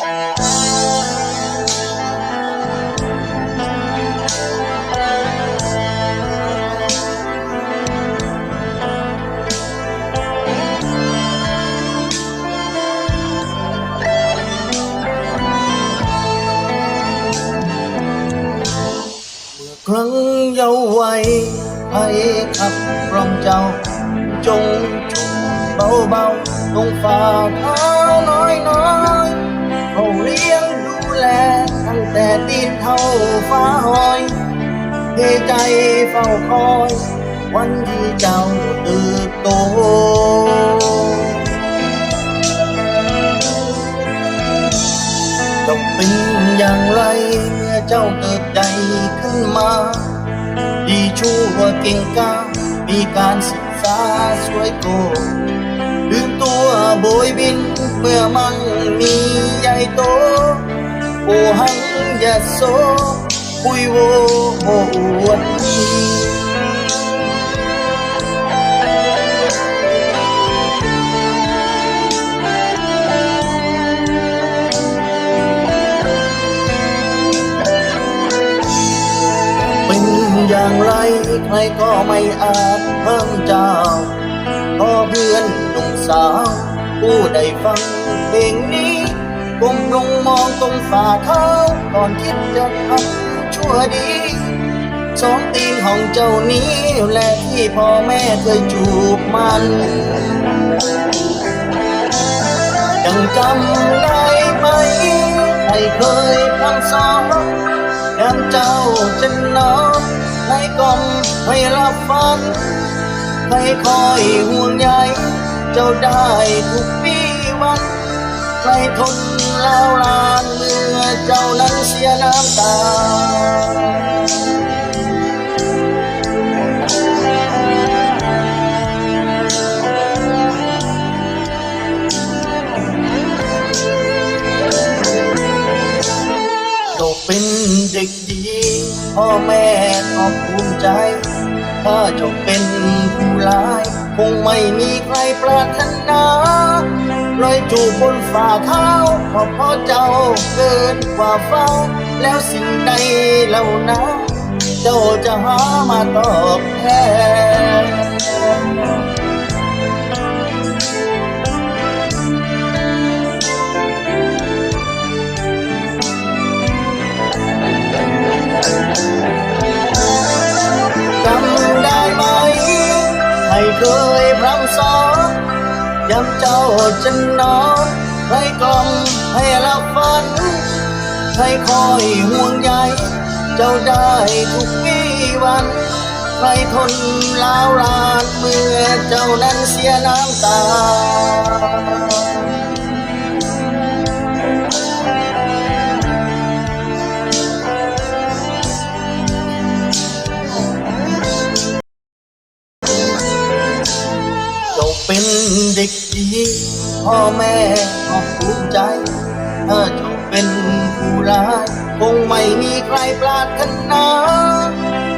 ครั้งเยาว์วัยให้ขับก แต่ตีนเท่าฟ้าหอยเทใจเฝ้าคอย วันที่เจ้าเติบโตต้องเป็นอย่างไรเมื่อเจ้าเติบใหญ่ขึ้นมา ดีชั่วเก่งกามีการศึกษาสวยโกลืมตัวโบยบินเมื่อมันมีใหญ่โต หังยะโสคุยโวโออวดดีเป็นอย่างไรใครก็ไม่อาจเพิ่มเจ้าพอเพื่อนหนุ่มสาวผู้ได้ฟังเพลงนี้ ก้มลงมองตรงฝ่าเท้าก่อนคิดจะทำชั่วดีสองตีนของเจ้านี้และที่พ่อแม่เคยจูบมันยังจำได้ไหมใครเคยพร่ำสอนยามเจ้าจะนอนให้กล่อมให้รับฟังให้คอยห่วงใยเจ้าได้ทุกปีวัน ใครทนเล่าลานเมื่อเจ้านั้นเสียน้ำตาเจ้าเป็นเด็กดีพ่อแม่ก็ภูมิใจ ถ้าจ้าเป็นผู้ร้าย คงไม่มีใครปรารถนา ลอยจูบบนฝ่าเท้าก็เพราะเจ้าเกินกว่าฟ้า แล้วสิ่งใดเหล่านั้นเจ้าจะหามาตอบแทนจำได้ไหมใครเคยพร่ำสอน ยามเจ้าจะนอนใครกล่อมให้รับฝันใครคอยห่วงใยเจ้าได้ทุกวี่วันใครทนลาวลานเมื่อเจ้านั้นเสียน้ำตาเจ้าเป็นเด็กีพ่อแม่ก็ภูมิใจ ถ้าจ้าเป็นผู้ร้ายคงไม่มีใครปรารถนา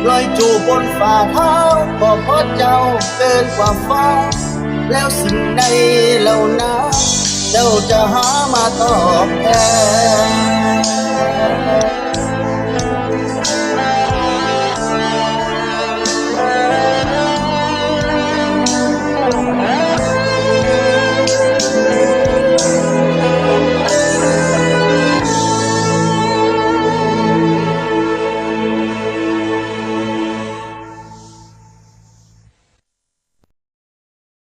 ลอยจูบบนฝ่าเท้าก็เพราะเจ้าเกินกว่าฟ้า แล้วสิ่งใดเหล่านั้นเจ้าจะหามาตอบแทน